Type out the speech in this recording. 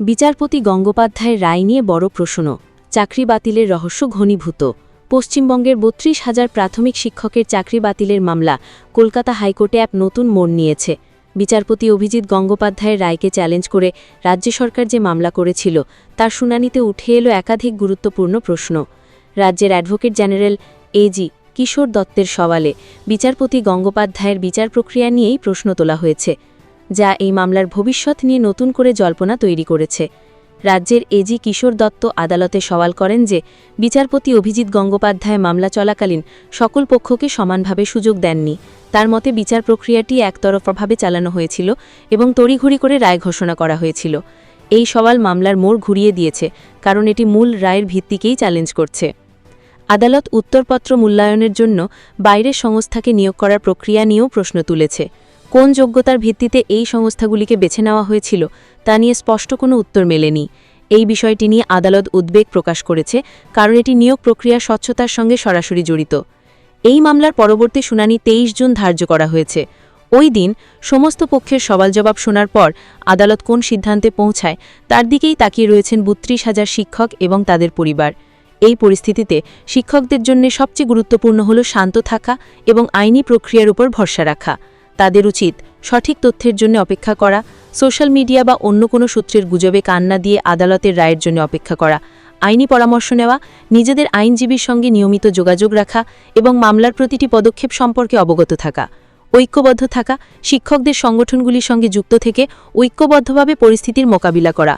বিচারপতি গঙ্গোপাধ্যায়ের রায় নিয়ে বড় প্রশ্ন, চাকরি বাতিলের রহস্য ঘনীভূত। পশ্চিমবঙ্গের বত্রিশ হাজার প্রাথমিক শিক্ষকের চাকরি বাতিলের মামলা কলকাতা হাইকোর্টে এক নতুন মোড় নিয়েছে। বিচারপতি অভিজিৎ গঙ্গোপাধ্যায়ের রায়কে চ্যালেঞ্জ করে রাজ্য সরকার যে মামলা করেছিল, তার শুনানিতে উঠে এলো একাধিক গুরুত্বপূর্ণ প্রশ্ন। রাজ্যের অ্যাডভোকেট জেনারেল এজি কিশোর দত্তের সওয়ালে বিচারপতি গঙ্গোপাধ্যায়ের বিচার প্রক্রিয়া নিয়েই প্রশ্ন তোলা হয়েছে। যা এই মামলার ভবিষ্যৎ নিয়ে নতুন করে জল্পনা তৈরি করেছে। রাজ্যের এজি কিশোর দত্ত আদালতে সওয়াল করেন যে, বিচারপতি অভিজিৎ গঙ্গোপাধ্যায় মামলা চলাকালীন সকল পক্ষকে সমানভাবে সুযোগ দেননি। তার মতে বিচার প্রক্রিয়াটি একতরফাভাবে চালানো হয়েছিল এবং তড়িঘড়ি করে রায় ঘোষণা করা হয়েছিল। এই সওয়াল মামলার মোড় ঘুরিয়ে দিয়েছে, কারণ এটি মূল রায়ের ভিত্তিকেই চ্যালেঞ্জ করছে। আদালত উত্তরপত্র মূল্যায়নের জন্য বাইরের সংস্থাকে নিয়োগ করার প্রক্রিয়া নিয়েও প্রশ্ন তুলেছে। কোন যোগ্যতার ভিত্তিতে এই সংস্থাগুলিকে বেছে নেওয়া হয়েছিল তা নিয়ে স্পষ্ট কোনো উত্তর মেলেনি। এই বিষয়টি নিয়ে আদালত উদ্বেগ প্রকাশ করেছে, কারণ এটি নিয়োগ প্রক্রিয়া স্বচ্ছতার সঙ্গে সরাসরি জড়িত। এই মামলার পরবর্তী শুনানি তেইশ জুন ধার্য করা হয়েছে। ওই দিন সমস্ত পক্ষের সওয়াল জবাব শোনার পর আদালত কোন সিদ্ধান্তে পৌঁছায় তার দিকেই তাকিয়ে রয়েছেন বত্রিশ হাজার শিক্ষক এবং তাদের পরিবার। এই পরিস্থিতিতে শিক্ষকদের জন্য সবচেয়ে গুরুত্বপূর্ণ হল শান্ত থাকা এবং আইনি প্রক্রিয়ার উপর ভরসা রাখা। তাদের উচিত সঠিক তথ্যের জন্য অপেক্ষা করা, সোশ্যাল মিডিয়া বা অন্য কোনো সূত্রের গুজবে কান্না দিয়ে আদালতের রায়ের জন্য অপেক্ষা করা, আইনি পরামর্শ নেওয়া, নিজেদের আইনজীবীর সঙ্গে নিয়মিত যোগাযোগ রাখা এবং মামলার প্রতিটি পদক্ষেপ সম্পর্কে অবগত থাকা, ঐক্যবদ্ধ থাকা, শিক্ষকদের সংগঠনগুলির সঙ্গে যুক্ত থেকে ঐক্যবদ্ধভাবে পরিস্থিতির মোকাবিলা করা।